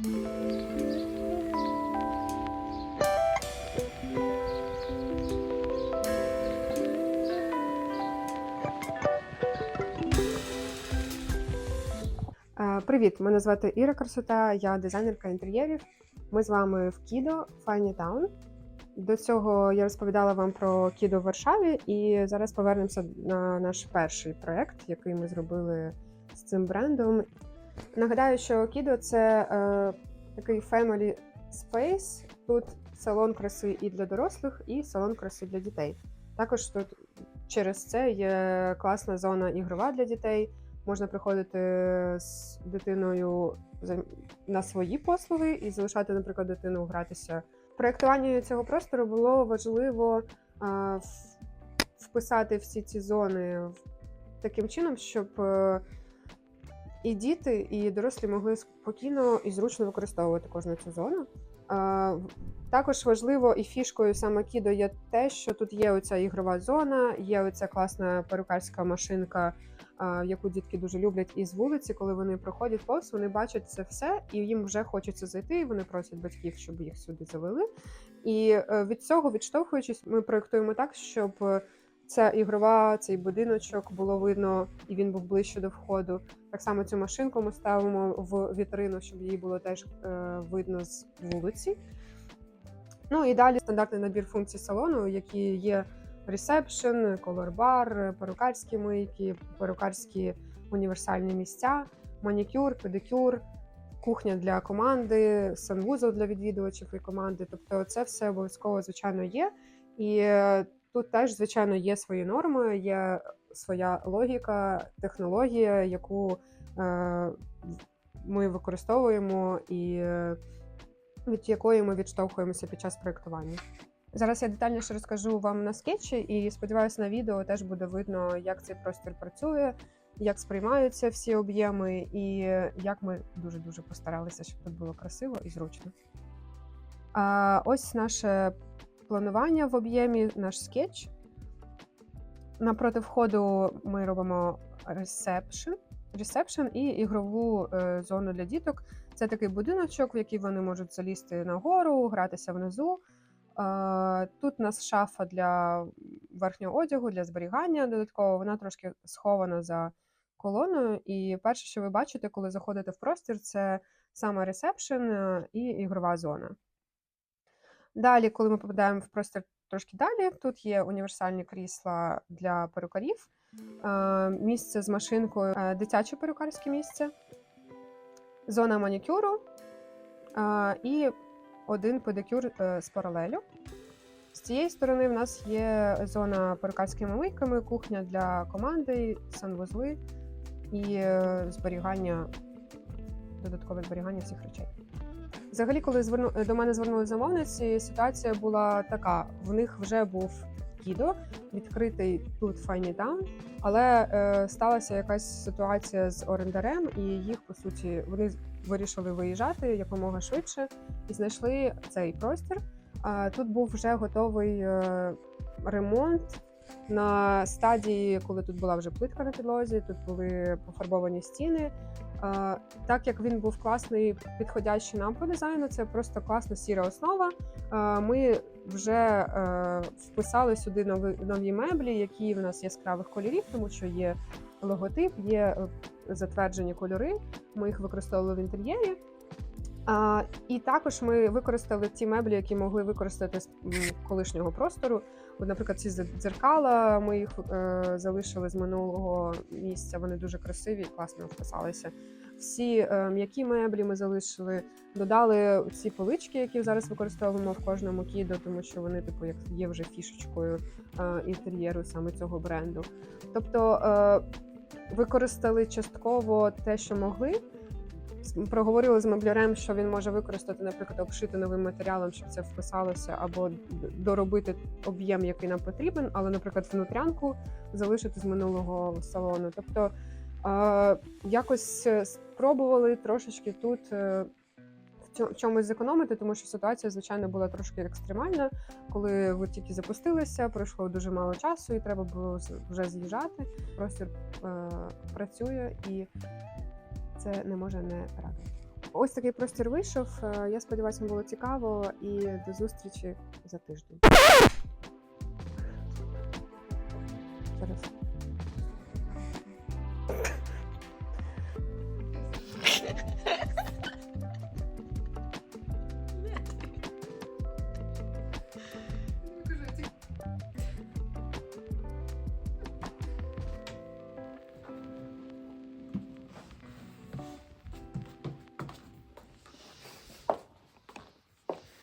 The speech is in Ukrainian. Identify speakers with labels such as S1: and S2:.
S1: Е, Привіт, мене звати Іра Красота, я дизайнерка інтер'єрів. Ми з вами в Кідо Файні Таун. До цього я розповідала вам про Кідо в Варшаві, і зараз повернемося на наш перший проект, який ми зробили з цим брендом. Нагадаю, що Кідо це е, такий family space. Тут салон краси і для дорослих, і салон краси для дітей. Також тут через це є класна зона ігрова для дітей можна приходити з дитиною на свої послуги і залишати, наприклад, дитину гратися. Проєктування цього простору було важливо вписати всі ці зони таким чином, щоб е, і діти, і дорослі могли спокійно і зручно використовувати кожну цю зону. Також важливо і фішкою саме Кідо є те, що тут є оця ігрова зона, є оця класна перукарська машинка, яку дітки дуже люблять, і з вулиці, коли вони проходять повз, вони бачать це все, і їм вже хочеться зайти. і Вони просять батьків, щоб їх сюди завели. І е, від цього, відштовхуючись, ми проєктуємо так, щоб ця ігрова, цей будиночок було видно, і він був ближче до входу. Так само цю машинку ми ставимо в вітрину, щоб її було теж е, видно з вулиці. Ну і далі стандартний набір функцій салону, які є ресепшн, колор-бар, перукарські мийки, перукарські універсальні місця, манікюр, педикюр, кухня для команди, санвузол для відвідувачів і команди. Тобто, це все обов'язково, звичайно, є. І е, тут теж, звичайно, є свої норми, є своя логіка, технологія, яку е, ми використовуємо і е, від якої ми відштовхуємося під час проєктування. Зараз я детальніше розкажу вам на скетчі, і сподіваюся, на відео теж буде видно, як цей простір працює, як сприймаються всі об'єми, і як ми дуже дуже постаралися, щоб тут було красиво і зручно. А ось наше планування в об'ємі, наш скетч. Напроти входу ми робимо ресепшн, ресепшн і ігрову е, зону для діток. Це такий будиночок, в який вони можуть залізти нагору, гратися внизу. Е, Тут у нас шафа для верхнього одягу, для зберігання. Додатково вона трошки схована за колоною. І перше, що ви бачите, коли заходите в простір, це саме ресепшн е, і ігрова зона. Далі, коли ми попадаємо в простір трошки далі, тут є універсальні крісла для перукарів, е, місце з машинкою, е, дитяче перукарське місце, зона манікюру е, і один педикюр з паралелю. З цієї сторони в нас є зона перукарськими мийками, кухня для команди, санвузли і зберігання, додаткове зберігання всіх речей. Взагалі, коли зверну до мене звернули замовниці, ситуація була така: в них вже був кідо, відкритий тут Файні Таун, але е, сталася якась ситуація з орендарем, і їх по суті вони вирішили виїжджати якомога швидше і знайшли цей простір. А тут був вже готовий е, ремонт. На стадії, коли тут була вже плитка на підлозі, тут були пофарбовані стіни. Так як він був класний, підходящий нам по дизайну, це просто класна сіра основа. Ми вже е, вписали сюди нові, нові меблі, які в нас яскравих кольорів, тому що є логотип, є е, затверджені кольори. Ми їх використовували в інтер'єрі. А, і також ми використали ті меблі, які могли використати з колишнього простору. От, наприклад, ці дзеркала ми їх е, залишили з минулого місця. Вони дуже красиві і класно вписалися. Всі е, м'які меблі ми залишили, додали ці полички, які зараз використовуємо в кожному кідо, тому що вони, типу, як є вже фішечкою е, інтер'єру саме цього бренду. Тобто е, використали частково те, що могли. Проговорили з меблярем, що він може використати, наприклад, обшити новим матеріалом, щоб це вписалося, або доробити об'єм, який нам потрібен, але, наприклад, внутрянку залишити з минулого салону. Тобто якось е, спробували трошечки тут е, в чомусь зекономити, тому що ситуація, звичайно, була трошки екстремальна. Коли ви тільки запустилися, пройшло дуже мало часу, і треба було вже з'їжджати. Простір е, працює і це не може не радити. Ось такий простір вийшов. Е, Я сподіваюся, було цікаво і до зустрічі за тиждень. Зараз.